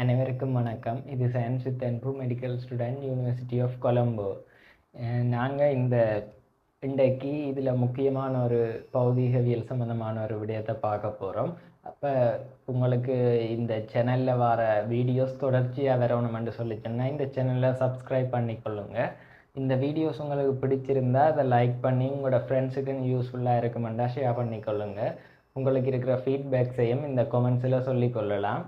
அனைவருக்கும் வணக்கம். இது science with Anbu medical student university of Colombo நாங்கள் இந்த இன்றைக்கு இதில் முக்கியமான ஒரு பௌதீகவியல் சம்மந்தமான ஒரு விடயத்தை பார்க்க போகிறோம் அப்போ உங்களுக்கு இந்த சேனலில் வர வீடியோஸ் தொடர்ச்சியாக வரணுமென்று சொல்லி இந்த சேனலை சப்ஸ்கிரைப் பண்ணிக்கொள்ளுங்க இந்த வீடியோஸ் உங்களுக்கு பிடிச்சிருந்தா அதை லைக் பண்ணி உங்களோட ஃப்ரெண்ட்ஸுக்குன்னு யூஸ்ஃபுல்லாக இருக்குமெண்டா ஷேர் பண்ணிக்கொள்ளுங்க உங்களுக்கு இருக்கிற ஃபீட்பேக்ஸையும் இந்த கொமெண்ட்ஸில் சொல்லிக்கொள்ளலாம்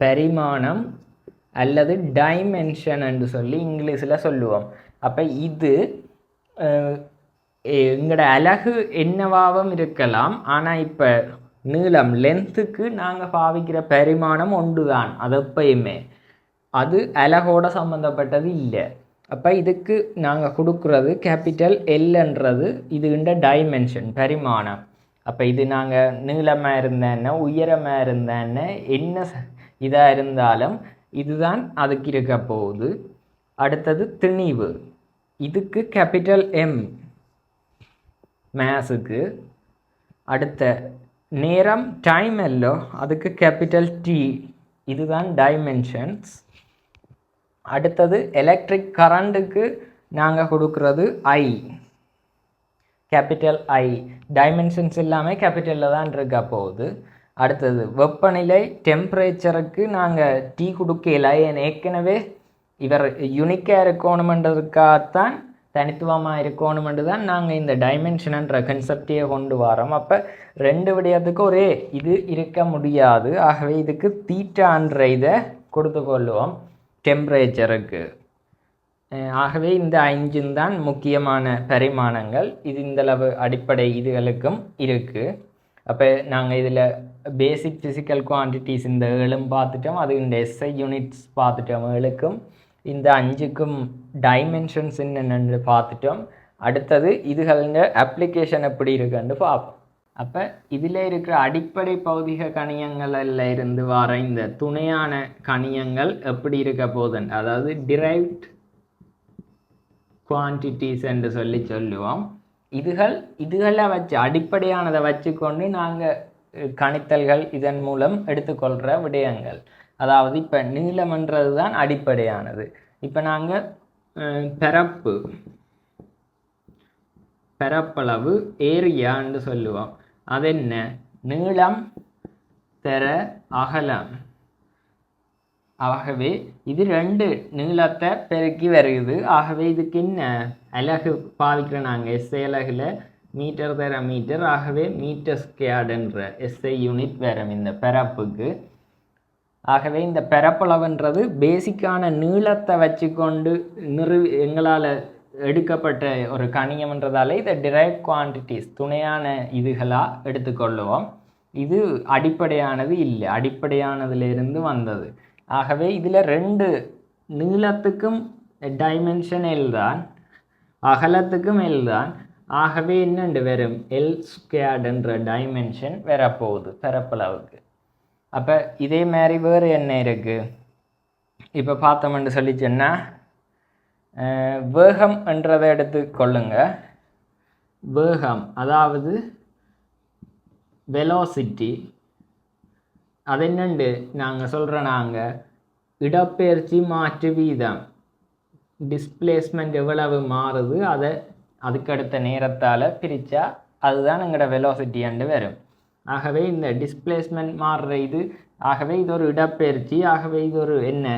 பரிமாணம் அல்லது டைமென்ஷன் என்று சொல்லி இங்கிலீஷில் சொல்லுவோம். அப்போ இது எங்களோட அழகு என்னவாகவும் இருக்கலாம். ஆனால் இப்போ நீளம் லென்த்துக்கு நாங்கள் பாவிக்கிற பரிமாணம் ஒன்று தான் அது எப்பயுமே. அது அழகோட சம்மந்தப்பட்டது இல்லை. அப்போ இதுக்கு நாங்கள் கொடுக்குறது கேபிட்டல் எல்ன்றது இதுகின்ற டைமென்ஷன் பரிமாணம். அப்போ இது நாங்கள் நீளமாக இருந்தேன்னா உயரமாக இருந்தேன்னு என்ன இதாக இருந்தாலும் இதுதான் அதுக்கு இருக்க போகுது. அடுத்தது திணிவு. இதுக்கு கேபிட்டல் எம் மேஸுக்கு அடுத்த நேரம் டைம் எல்லோ அதுக்கு கேபிட்டல் டி இதுதான் டைமென்ஷன்ஸ் அடுத்தது எலக்ட்ரிக் கரண்ட்டுக்கு நாங்கள் கொடுக்குறது ஐ கேபிட்டல் ஐ டைமென்ஷன்ஸ் எல்லாமே கேபிட்டலில் தான் இருக்க போகுது. அடுத்தது வெப்பநிலை டெம்பரேச்சருக்கு நாங்கள் டீ கொடுக்கல ஏற்கனவே இவர் யுனிக்காக இருக்கணுமென்றதுக்காகத்தான் தனித்துவமாக இருக்கணுமென்று தான் நாங்கள் இந்த டைமென்ஷன்ன்ற கன்செப்டையே கொண்டு வரோம். அப்போ ரெண்டு விடயத்துக்கு ஒரே இது இருக்க முடியாது. ஆகவே இதுக்கு தீட்டான்ற இதை கொடுத்து கொள்ளுவோம் டெம்பரேச்சருக்கு ஆகவே இந்த ஐஞ்சும் தான் முக்கியமான பரிமாணங்கள். இது இந்தளவு அடிப்படை இதுகளுக்கும் இருக்குது அப்போ நாங்கள் இதில் பேசிக் ஃபிசிக்கல் குவான்டிட்டிஸ் இந்த ஏழும் பார்த்துட்டோம் அது இந்த எஸ்ஐ யூனிட்ஸ் பார்த்துட்டோம் ஏழுக்கும். இந்த அஞ்சுக்கும் டைமென்ஷன்ஸ் என்னென்னு பார்த்துட்டோம். அடுத்தது இதுகளில் அப்ளிகேஷன் எப்படி இருக்குன்னு பார்ப்போம். அப்போ இதில் இருக்கிற அடிப்படை பௌதிக கணியங்களில் இருந்து வர இந்த துணையான கணியங்கள் எப்படி இருக்க போகுதுன்னு அதாவது டிரைவ்ட் குவான்டிட்டிஸ் என்று சொல்லி சொல்லுவோம். இதுகள் இதுகளை வச்சு அடிப்படையானதை வச்சுக்கொண்டு நாங்கள் கணித்தல்கள் இதன் மூலம் எடுத்துக்கொள்கிற விடயங்கள். அதாவது இப்போ நீளம்ன்றது தான் அடிப்படையானது. இப்போ நாங்கள் பரப்பு பரப்பளவு ஏரியான்னு சொல்லுவோம். அது என்ன நீளம் தெர அகலம். ஆகவே இது ரெண்டு நீளத்தை பெருக்கி வருகிறது. ஆகவே இதுக்கு என்ன? அலகு பாவிக்கிற நாங்கள் எஸ்ஐ அலகில் மீட்டர் தர மீட்டர். ஆகவே மீட்டர் ஸ்கேர்டுன்ற எஸ்ஐ யூனிட் வரும் இந்த பரப்புக்கு. ஆகவே இந்த பரப்பளவுன்றது பேசிக்கான நீளத்தை வச்சுக்கொண்டு நிறு எங்களால் எடுக்கப்பட்ட ஒரு கணியம்ன்றதால இதை டிரைவ் குவான்டிட்டிஸ் துணையான இதுகளாக எடுத்துக்கொள்ளுவோம். இது அடிப்படையானது இல்லை அடிப்படையானதுலேருந்து வந்தது. ஆகவே இதில் ரெண்டு நீளத்துக்கும் டைமென்ஷன் எல் தான் அகலத்துக்கும் எல்தான் ஆகவே என்னண்டு வெறும் எல் ஸ்கேர்டுன்ற டைமென்ஷன் வரப்போகுது பரப்பளவுக்கு அப்போ இதே மாதிரி வேறு என்ன இருக்குது இப்போ பார்த்தோம்னு சொல்லிச்சேன்னா வேகம் என்றதை எடுத்து கொள்ளுங்க. வேகம் அதாவது வெலோசிட்டி அது என்னண்டு? நாங்கள் சொல்கிற நாங்கள் இடப்பெயர்ச்சி மாற்று வீதம். டிஸ்பிளேஸ்மெண்ட் எவ்வளவு மாறுது அதை அதுக்கடுத்த நேரத்தால் பிரித்தா அதுதான் எங்களோட வெலாசிட்டியாண்டு வரும். ஆகவே இந்த டிஸ்பிளேஸ்மெண்ட் மாறுற இது ஆகவே இது ஒரு இடப்பெயர்ச்சி ஆகவே இது ஒரு என்ன?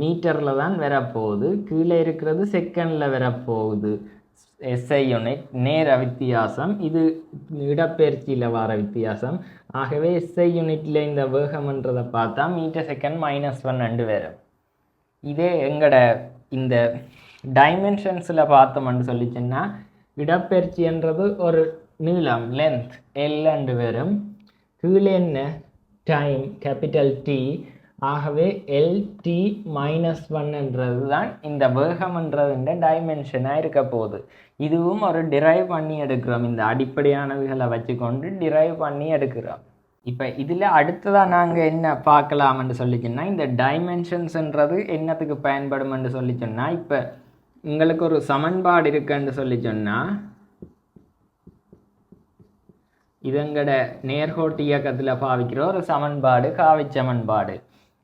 மீட்டரில் தான் வரப்போகுது. கீழே இருக்கிறது செகண்டில் வரப்போகுது. எஸ்ஐ யூனிட் நேர வித்தியாசம். இது இடப்பெயர்ச்சியில் வர வித்தியாசம். ஆகவே எஸ்ஐ யூனிட்டில் இந்த வேகம்ன்றதை பார்த்தா மீட்டர் செகண்ட் மைனஸ் ஒன் ரெண்டு வரும். இதே எங்களோட இந்த டைமென்ஷன்ஸில் பார்த்தோம்னு சொல்லிச்சுன்னா இடப்பெயர்ச்சின்றது ஒரு நீளம் லென்த் எல் அண்டு வரும் கீழே என்ன? டைம் கேபிட்டல் டி ஆகவே எல்டி மைனஸ் ஒன்ன்றது தான் இந்த வேகம்ன்றதுன்ற டைமென்ஷனாக இருக்க போகுது. இதுவும் ஒரு டிரைவ் பண்ணி எடுக்கிறோம். இந்த அடிப்படையானவைகளை வச்சுக்கொண்டு டிரைவ் பண்ணி எடுக்கிறோம். இப்போ இதில் அடுத்ததாக நாங்கள் என்ன பார்க்கலாம்னு சொல்லிச்சுன்னா இந்த டைமென்ஷன்ஸ்ன்றது என்னத்துக்கு பயன்படும்னு சொல்லி சொன்னால் இப்போ உங்களுக்கு ஒரு சமன்பாடு இருக்குன்னு சொல்லி சொன்னால் இதங்கட நேர்கோட்டு இயக்கத்தில் பாவிக்கிற ஒரு சமன்பாடு காவி சமன்பாடு.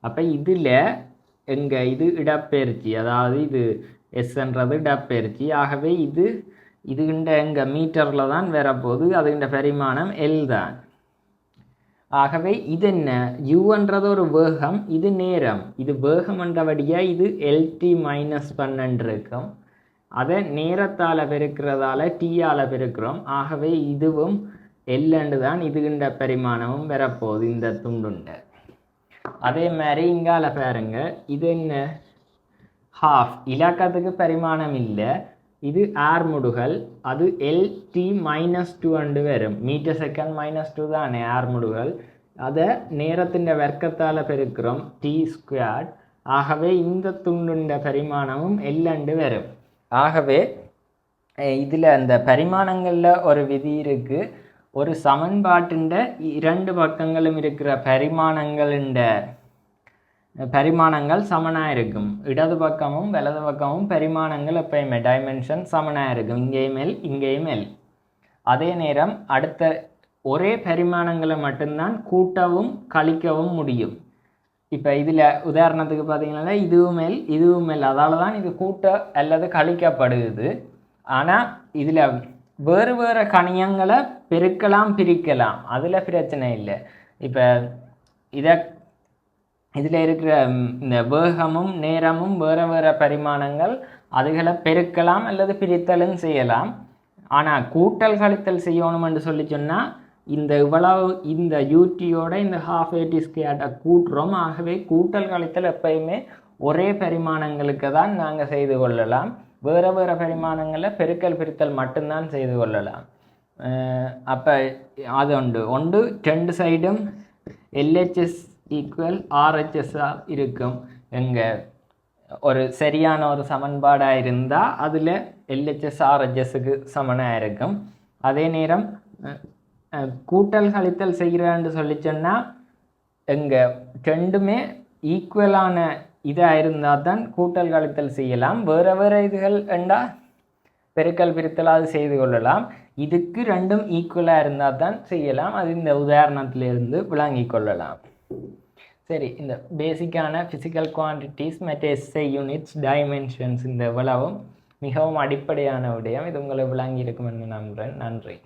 அப்போ இதில் எங்கள் இது இடப்பெயர்ச்சி அதாவது இது எஸ்ன்றது இடப்பெயர்ச்சி. ஆகவே இது இதுகின்ற எங்கள் மீட்டரில் தான் வரப்போகுது அதுகின்ற பரிமாணம் எல் தான். ஆகவே இது என்ன? யூன்றது ஒரு வேகம் இது நேரம். இது வேகம் என்றபடியாக இது எல்டி மைனஸ் பன்னெண்டு இருக்கும். அதை நேரத்தால் பெருக்கிறதால டீயால் பெருக்கிறோம். ஆகவே இதுவும் எல்லண்டு தான் இதுகின்ற பரிமாணமும் வரப்போகுது இந்த துண்டுண்ட. அதே மாதிரி இங்கால பாருங்க. இது என்ன? ஹாஃப் இலக்கத்துக்கு பரிமாணம் இல்லை. இது ஆர்முடுகள் அது எல் டி மைனஸ் டூ அண்டு வரும் மீட்டர் செகண்ட் மைனஸ் டூ தானே ஆர்முடுகள் அதை நேரத்தின் வர்க்கத்தால் பெருக்கிறோம் டி ஸ்கொயர் ஆகவே இந்த துண்டுண்ட பரிமாணமும் எல் அண்டு வரும் ஆகவே இதில் அந்த பரிமாணங்களில் ஒரு விதி இருக்குது ஒரு சமன்பாட்டின் இரண்டு பக்கங்களும் இருக்கிற பரிமாணங்களின் பரிமாணங்கள் சமனாக இருக்கும். இடது பக்கமும் வலது பக்கமும் பரிமாணங்கள் எப்பயுமே டைமென்ஷன் சமனாக இருக்கும். இங்கேயும் எல் இங்கேயும் எல் அதே நேரம் அடுத்த ஒரே பரிமாணங்களை மட்டும்தான் கூட்டவும் கழிக்கவும் முடியும். இப்போ இதில் உதாரணத்துக்கு பார்த்தீங்கன்னா இதுவும் மேல் இதுவும் மேல் அதால தான் இது கூட்ட அல்லது கழிக்கப்படுது ஆனால் இதில் வேறு வேறு கணியங்களை பெருக்கலாம் பிரிக்கலாம். அதில் பிரச்சனை இல்லை. இப்போ இதை இதில் இருக்கிற இந்த வேகமும் நேரமும் வேறு வேறு பரிமாணங்கள் அதுகளை பெருக்கலாம் அல்லது பிரித்தலும் செய்யலாம். ஆனால் கூட்டல் கழித்தல் செய்யணும்னு சொல்லி சொன்னால் இந்த இவ்வளவு இந்த யூடியோட இந்த ஹாஃப் ஏடி ஸ்கேட்டை கூட்டுறோம். ஆகவே கூட்டல் கழித்தல் எப்பயுமே ஒரே பரிமாணங்களுக்கு தான் நாங்கள் செய்து கொள்ளலாம். வேறு வேறு பரிமாணங்களை பெருக்கல் பிரித்தல் மட்டும்தான் செய்து கொள்ளலாம். அப்போ அது உண்டு. ஒன்று ரெண்டு சைடும் எல்ஹெச்எஸ் ஈக்குவல் ஆர்ஹெச்எஸ்ஸாக இருக்கும். எங்கள் ஒரு சரியான ஒரு சமன்பாடாக இருந்தால் அதில் எல்ஹெச்எஸ் ஆர்ஹெச்எஸ்ஸுக்கு சமனாக இருக்கும். அதே நேரம் கூட்டல் கழித்தல் செய்கிறான்னு சொல்லி சொன்னால் எங்கள் ரெண்டுமே ஈக்குவலான இதாக இருந்தால் தான் கூட்டல் கழித்தல் செய்யலாம். வேறு வேறு இதுகள் என்றால் பெருக்கல் பிரித்தல் அது செய்து கொள்ளலாம். இதுக்கு ரெண்டும் ஈக்குவலாக இருந்தால் தான் செய்யலாம். அது இந்த உதாரணத்திலிருந்து விளங்கி கொள்ளலாம். சரி இந்த பேசிக்கான ஃபிசிக்கல் குவான்டிட்டிஸ் மற்ற எஸ்ஐ யூனிட்ஸ் டைமென்ஷன்ஸ் இந்த இவ்வளவும் மிகவும் அடிப்படையான விடயம் இது உங்களை விளங்கி இருக்கும் என்று நம்புகிறேன். நன்றி.